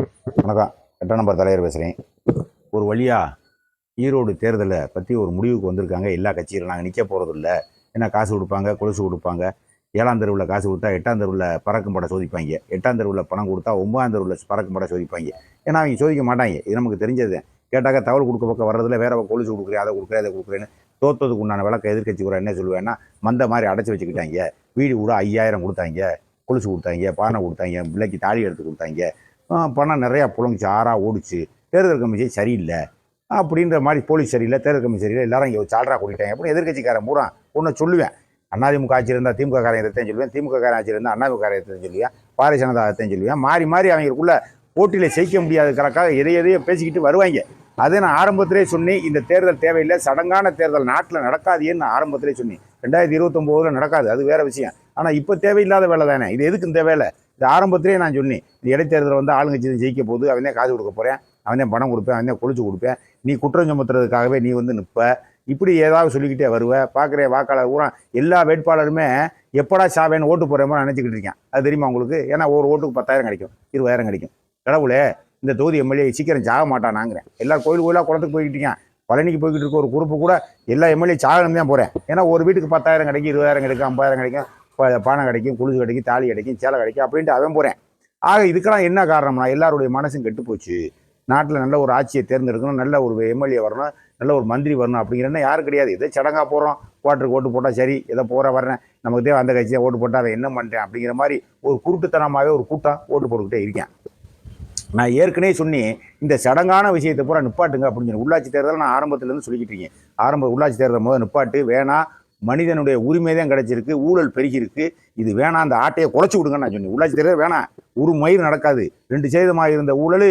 வணக்கம். எட்டாம் நம்பர் தலைவர் பேசுகிறேன் ஒரு வழியாக ஈரோடு தேர்தலை பற்றி ஒரு முடிவுக்கு வந்திருக்காங்க. எல்லா கட்சியிலும் நாங்கள் நிற்க போகிறது இல்லை ஏன்னா காசு கொடுப்பாங்க கொலுசு கொடுப்பாங்க. ஏழாம் தெருவில் காசு கொடுத்தா எட்டாம் தெருவில் பறக்கும் படம் சோதிப்பாங்க. எட்டாம் தெருவில் பணம் கொடுத்தா ஒன்பதாம் தெருவில் பறக்கும் படம் சோதிப்பாங்க. ஏன்னா அவங்க சோதிக்க மாட்டாங்க. இது நமக்கு தெரிஞ்சது. கேட்டாக்க தகவல் கொடுக்க பக்கம் வர்றதுல வேற கொலுசு கொடுக்குறேன் அதை கொடுக்குறேன் அதை கொடுக்குறேன்னு தோத்ததுக்கு உண்டான விளக்க எதிர்க்கட்சி கூட என்ன சொல்லுவேன்னா மந்த மாதிரி அடைச்சி வச்சுக்கிட்டாங்க. வீடு கூட ஐயாயிரம் கொடுத்தாங்க. கொலுசு கொடுத்தாங்க பானை கொடுத்தாங்க பிள்ளைக்கு தாலி எடுத்து கொடுத்தாங்க. பணம் நிறையா புழங்குச்சு ஆறாக ஓடிச்சு. தேர்தல் கமிஷன் சரியில்லை அப்படின்ற மாதிரி போலீஸ் சரியில்லை தேர்தல் கமிஷன் சரியில்லை எல்லாரும் இங்கே சால்ரா கூட்டிட்டாங்க. அப்படின்னு எதிர்க்கட்சிக்காரன் பூரா ஒன்று சொல்லுவேன். அதிமுக ஆட்சி இருந்தால் திமுக காரன் எதைத்தான் சொல்லுவேன். திமுக காரன் ஆட்சி இருந்தால் அதிமுக காரன் எதைத்தான் சொல்லுவேன். பாரதிய ஜனதா எதைத்தான் சொல்லுவேன். மாறி மாறி அவங்களுக்குள்ள போட்டியில் ஜெயிக்க முடியாதுக்கிறக்காக எதை எதையோ பேசிக்கிட்டு வருவாங்க. அதை நான் ஆரம்பத்திலே சொன்னேன். இந்த தேர்தல் தேவையில்லை. சடங்கான தேர்தல் நாட்டில் நடக்காதுன்னு நான் ஆரம்பத்திலே சொன்னேன். ரெண்டாயிரத்தி இருபத்தொம்போதில் நடக்காது. அது வேற விஷயம். ஆனால் இப்போ தேவையில்லாத வேலை தானே. இது எதுக்கு இந்த வேலை இது ஆரம்பத்திலே நான் சொன்னேன் இந்த இடைத்தேர்தல் வந்து ஆளுங்கட்சி ஜெயிக்க போகுது அவனே காசு கொடுக்க போகிறேன் அவனே பணம் கொடுப்பேன் அவனே தான் கொடுப்பேன் நீ குற்றம் சுமத்துறதுக்காகவே நீ வந்து நிற்ப. இப்படி ஏதாவது சொல்லிக்கிட்டே வருவ பார்க்குற வாக்காளர் பூரா எல்லா வேட்பாளருமே எப்படா சாவேன்னு ஓட்டு போகிற மாதிரி நினச்சிக்கிட்டு இருக்கேன். அது தெரியுமா உங்களுக்கு? ஏன்னா ஒரு ஓட்டுக்கு பத்தாயிரம் கிடைக்கும் இருபதாயிரம் கிடைக்கும். கடவுளே இந்த தொகுதி எம்எல்ஏ சீக்கிரம் சாக மாட்டானாங்கிறேன். எல்லா கோயில் கோயிலாக குளத்துக்கு போய்கிட்டு இருக்கேன். பழனிக்கு போய்கிட்டு இருக்க ஒரு குரூப்பு கூட எல்லா எம்எல்ஏ சாகணும் தான் போகிறேன் ஏன்னா ஒரு வீட்டுக்கு பத்தாயிரம் கிடைக்கும் இருபதாயிரம் கிடைக்கும் ஐம்பதாயிரம் கிடைக்கும். பானை கிடைக்கும் குளுசு கிடைக்கும் தாலி கிடைக்கும் சேலை கிடைக்கும் அப்படின்ட்டு அவன் போகிறேன் ஆக இதுக்கெல்லாம் என்ன காரணம்னா எல்லாருடைய மனசும் கெட்டு போச்சு. நாட்டில் நல்ல ஒரு ஆட்சியை தேர்ந்தெடுக்கணும் நல்ல ஒரு எம்எல்ஏ வரணும் நல்ல ஒரு மந்திரி வரணும் அப்படிங்கிறனா யாரும் கிடையாது. எதோ சடங்காக போகிறோம் ஓட்டருக்கு ஓட்டு போட்டால் சரி எதோ போகிற வர்றேன் நமக்கு தேவை அந்த கட்சியை ஓட்டு போட்டால் அவன் என்ன பண்ணுறேன் அப்படிங்கிற மாதிரி ஒரு குருட்டுத்தனமாகவே ஒரு கூட்டம் ஓட்டு போட்டுக்கிட்டே இருக்கேன். நான் ஏற்கனவே சொன்னேன் இந்த சடங்கான விஷயத்தை பூரா நிப்பாட்டுங்க அப்படின்னு சொல்லி. உள்ளாட்சி தேர்தல் நான் ஆரம்பத்துலேருந்து சொல்லிக்கிட்டு இருக்கேன். ஆரம்ப உள்ளாட்சி தேர்தல் முதல் நிப்பாட்டு வேணாம் மனிதனுடைய உரிமை தான் கிடைச்சிருக்கு ஊழல் பெருகிருக்கு இது வேணாம் அந்த ஆட்டையை குறைச்சி விடுங்கன்னு நான் சொன்னேன். உள்ளாட்சி தேர்தல் வேணாம் ஒரு மயிர் நடக்காது. ரெண்டு சதவீதமாக இருந்த ஊழல்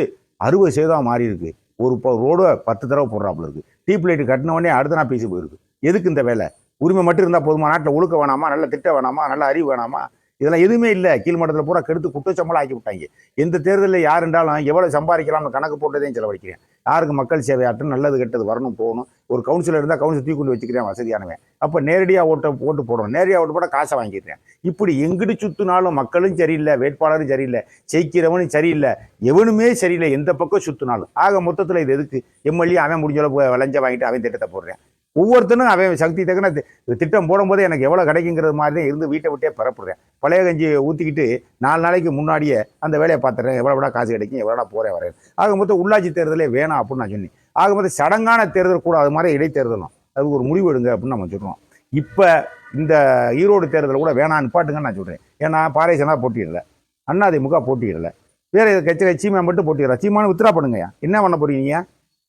அறுபது சேதமாக மாறி இருக்கு. ஒரு இப்போ ரோடு பத்து தடவை போடுறாப்புல இருக்கு. டீப் லைட் கட்டின உடனே அடுத்த நாள் பேசி போயிருக்கு. எதுக்கு இந்த வேலை? உரிமை மட்டும் இருந்தால் போதுமா? நாட்டில் ஒழுக்க வேணாமா? நல்ல திட்டம் வேணாமா? நல்ல அறிவு வேணாமா? இதெல்லாம் எதுவுமே இல்லை. கீழ்மட்டத்தில் பூரா கெடுத்து குற்றச்சம்பளம் ஆக்கி விட்டாங்க. எந்த தேர்தலில் யார் என்றாலும் எவ்வளோ சம்பாதிக்கலாம்னு கணக்கு போட்டதையும் செலவழிக்கிறேன். யாருக்கு மக்கள் சேவையாட்டும் நல்லது கெட்டது வரணும் போகணும். ஒரு கவுன்சிலர் இருந்தால் கவுன்சில் தூக்கி கொண்டு வச்சுக்கிறேன் வசதியானவன். அப்போ நேரடியாக ஓட்ட ஓட்டு போடணும். நேரடியாக ஓட்டு போட காசை வாங்கிடுறேன். இப்படி எங்கிட்டு சுற்றினாலும் மக்களும் சரியில்லை வேட்பாளரும் சரியில்லை ஜெயிக்கிறவனும் சரியில்லை எவனுமே சரியில்லை எந்த பக்கம் சுற்றினாலும் ஆக மொத்தத்தில் இது எதுக்கு? எம்எல்ஏ அவன் முடிஞ்ச அளவுக்கு விளைஞ்ச வாங்கிட்டு அவன் திட்டத்தை போடுறேன். ஒவ்வொருத்தனும் அவன் சக்தி தக்கன திட்டம் போடும்போது எனக்கு எவ்வளோ கிடைக்குங்கிறது மாதிரி தான் இருந்து வீட்டை விட்டே பரப்புறேன் பழைய கஞ்சியை ஊற்றிக்கிட்டு நாலு நாளைக்கு முன்னாடியே அந்த வேலையை பார்த்துறேன் எவ்வளோ காசு கிடைக்கும் எவ்வளோ போகிறேன் வரேன். ஆக மொத்தம் உள்ளாட்சி தேர்தலே வேணாம் அப்படின்னு நான் சொன்னேன். ஆக மொத்தம் சடங்கான தேர்தல் கூட அது மாதிரி இடைத்தேர்தலும் அதுக்கு ஒரு முடிவு எடுங்க அப்படின்னு நம்ம சொல்கிறோம் இப்போ இந்த ஈரோடு தேர்தல் கூட வேணாம் நிப்பாட்டுங்கன்னு நான் சொல்கிறேன் ஏன்னா பாரதிய ஜனதா போட்டியிடல அதிமுக போட்டியிடல வேற கட்சி சீமா மட்டும் போட்டிடுறா சீமானு வித்ரா பண்ணுங்கய்யா. என்ன பண்ண போறீங்க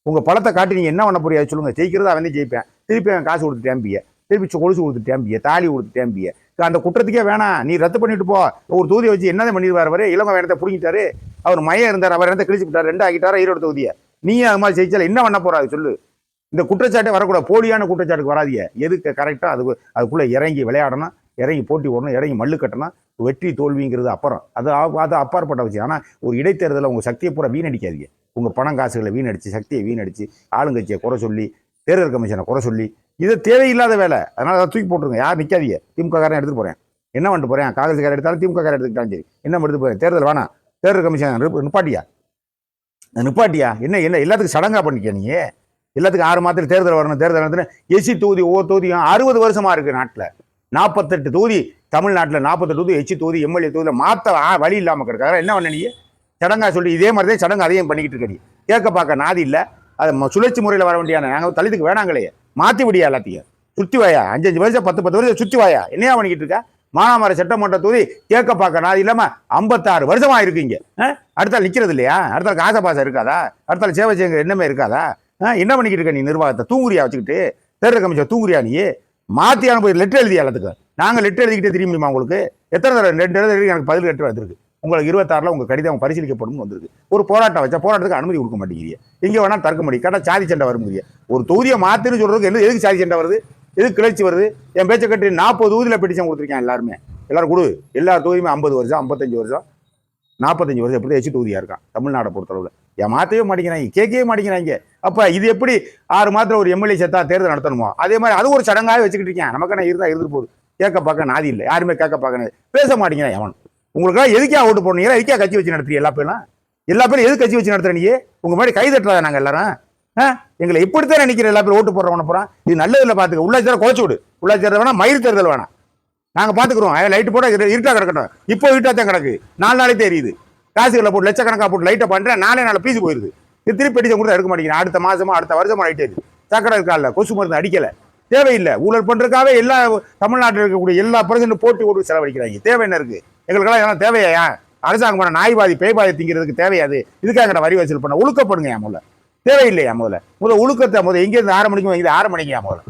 உங்கள் பழத்தை காட்டி நீங்கள் என்ன பண்ண போறியா சொல்லுங்கள் ஜெயிக்கிறதா அவனே ஜெயிப்பேன். திருப்பி அவன் காசு கொடுத்து டேம்பிய திருப்பி கொலுசு கொடுத்து டேம்பிய தாலி கொடுத்து டேம்பிய அந்த குற்றத்துக்கே வேணாம் நீ ரத்து பண்ணிட்டு போ. ஒரு தொகுதியை வச்சு என்னதான் பண்ணிடுவார் அவர்? இளங்க வேணத்தை பிடிங்கிட்டாரு. அவர் மையம் இருந்தார். அவர் இடத்த கிழிச்சு விட்டார்? ரெண்டு ஆகிட்டாரா ஈரோடு தொகுதியை? நீயே அது மாதிரி ஜெயிச்சால என்ன பண்ண போறாரு சொல்லு. இந்த குற்றச்சாட்டே வரக்கூடாது. போலியான குற்றச்சாட்டுக்கு வராதிய. எதுக்கு கரெக்டாக அது அதுக்குள்ளே இறங்கி விளையாடணும். இறங்கி போட்டி ஓடணும் இறங்கி மல்லு கட்டணும். வெற்றி தோல்விங்கிறது அப்புறம். அது அது அப்பாற்பட்ட விஷயம். ஆனால் ஒரு இடைத்தேர்தலில் உங்கள் சக்தியை பூரா வீணடிக்காதீங்க. உங்கள் பணம் காசுகளை வீணடிச்சு சக்தியை வீணடிச்சு ஆளுங்கட்சியை குறை சொல்லி தேர்தல் கமிஷனை குறை சொல்லி இது தேவையில்லாத வேலை. அதனால் அதை தூக்கி போட்டுருங்க. யார் நிற்காதீங்க திமுக காரன் போகிறேன் என்ன பண்ணிட்டு போகிறேன் காங்கிரஸ்காரன் எடுத்தாலும் திமுக காரன் எடுத்துக்கிட்டாலும் சரி. என்ன எடுத்து போகிறேன் தேர்தல் வேணாம். தேர்தல் கமிஷன் நிப்பாட்டியா? நிப்பாட்டியா? என்ன என்ன எல்லாத்துக்கும் சடங்காக பண்ணிக்க நீ? எல்லாத்துக்கும் ஆறு மாதத்தில் தேர்தல் வரணும் தேர்தல் வரணும் எஸ்சி தொகுதி ஒவ்வொரு தொகுதியும் அறுபது வருஷமாக இருக்கு நாட்டில். நாற்பத்தெட்டு தொகுதி தமிழ்நாட்டில் நாற்பத்தெட்டு தொகுதி எச்சி தொகுதி எம்எல்ஏ தொகுதியில் மாற்ற வழி இல்லாமல் கிடக்காங்க என்ன பண்ண நீ? சடங்காக சொல்லி இதே மாதிரி தான் சடங்கு அதையும் பண்ணிக்கிட்டு இருக்க கேட்க பார்க்க நாதி இல்லை. அது சுழற்சி முறையில் வர வேண்டியான நாங்கள் தலித்துக்கு வேணாங்களே. மாற்றி விடியா எல்லாத்தையும். சுற்றி வாயா. அஞ்சஞ்சு வருஷம் பத்து பத்து வருஷம் சுற்றி வாயா. என்னையா பண்ணிக்கிட்டு இருக்கா? மானாமர சட்டமன்ற தொகுதி கேட்க பார்க்க அது இல்லாமல் ஐம்பத்தாறு வருஷமாக இருக்கீங்க. அடுத்தால் நிற்கிறது இல்லையா? அடுத்தால் காசை பாசம் இருக்காதா? அடுத்தால் சேவை செய்யுங்க என்னமே இருக்காதா? ஆ, என்ன பண்ணிக்கிட்டு இருக்க நீ நிர்வாகத்தை? தூங்குறியா வச்சுக்கிட்டு? தேர்தல் கமிஷன் தூங்குறியா நீ? மாற்றி அனுப்பி லெட்டர் எழுதியா எல்லாத்துக்கும்? நாங்கள் லெட்டர் எழுதிக்கிட்டே தெரிய முடியுமா உங்களுக்கு? எத்தனை தடவை? ரெண்டு தடவை எழுதி எனக்கு பதில் லெட்டர் வந்திருக்கு. உங்களுக்கு இருபத்தாறில் உங்கள் கடிதம் பரிசீலிக்கப்படும் வந்திருக்கு. ஒரு போராட்டம் வச்சா போராட்டத்துக்கு அனுமதி கொடுக்க மாட்டேங்கிறீங்க எங்கே வேணால் தர்க்க முடியும். கேட்டால் சாதி சண்டை வருங்கிறீங்க ஒரு தொகுதியை மாற்றுன்னு சொல்கிறதுக்கு என்ன எதுக்கு சாதி சண்டை வருது? எதுக்கு கிளர்ச்சி வருது? என் பேச்சை கட்டி நாற்பது தொகுதியில் பெட்டிஷன் கொடுத்துருக்கேன் எல்லாருமே. எல்லாரும் கொடு. எல்லா தொகுதியுமே ஐம்பது வருஷம் ஐம்பத்தஞ்சு வருஷம் நாற்பத்தஞ்சு வருஷம் எப்படி எச்சு தொகுதியாக இருக்கான் தமிழ்நாடை பொறுத்தளவில். ஏன் மாற்றவே மாட்டேங்கிறாங்க. கேட்கவே மாட்டேங்கிறாங்க. அப்போ இது எப்படி ஆறு மாதத்தில் ஒரு எம்எல்ஏ செத்தா தேர்தல் நடத்தணுமோ? அதே மாதிரி அது ஒரு சடங்காக வச்சுக்கிட்டு இருக்கேன். நமக்கு நான் இருந்தால் இருந்துட்டு போகுது. கேட்க பார்க்க நாதி இல்லை. யாருமே கேட்க பார்க்க பேச மாட்டேங்கிறான் எவன் உங்களுக்கெல்லாம் எதுக்காக ஓட்டு போடுறீங்களா எதுக்காக கட்சி வச்சு நடத்துறீங்க? எல்லா பேரும்? எல்லா பேரும் எது கட்சி வச்சு நடத்துற நீ உங்க மாதிரி கை தட்டுறதா நாங்கள் எல்லாரும். ஆ? எங்களை இப்படித்தான் நினைக்கிற எல்லா பேரும் ஓட்டு போடுறவன போகிறான் இது நல்லதில் பார்த்துக்க உள்ளாட்சி தேர்தல் குறைச்சி விடு. உள்ளாட்சி தேர்தல் வேணா மயிர் தேர்தல் வேணாம் நாங்கள் பார்த்துக்குறோம் லைட்டு போட இருட்டாக கிடக்கட்டும். இப்போ இருட்டா தான் கிடக்கு. நாலு நாளைக்கு தெரியுது. காசுகளை போட்டு லட்சக்கணக்காக போட்டு லைட்டை பண்ணுறேன் நாளே நாளை பீஸ் போயிருது. இது திருப்பி அடிச்ச கூட எடுக்க மாட்டேங்கிறேன் அடுத்த மாதமா அடுத்த வருஷமா லைட் எரியுது சக்கரை இருக்கால கொசு மருந்து அடிக்கலை. தேவையில்லை. ஊழல் பண்றதுக்காகவே எல்லா தமிழ்நாட்டில் இருக்கக்கூடிய எல்லா பிரச்சனையும் போட்டி போட்டு செலவழிக்கிறாங்க. தேவை என்ன இருக்குது எங்களுக்கெல்லாம் எதனா தேவையா அரசாங்கம் பண்ண நாய்வாதி பேய்பாதி திங்கிறதுக்கு தேவையாது இதுக்காக வரி வசூல் பண்ண? ஒழுக்கப்படுங்க முதல்ல. தேவையில்லையா முதல்ல? முதல்ல ஒழுக்கத்தை முதல்ல எங்கேருந்து ஆறு மணிக்கு இங்கே ஆறு மணிக்கு முதல்ல?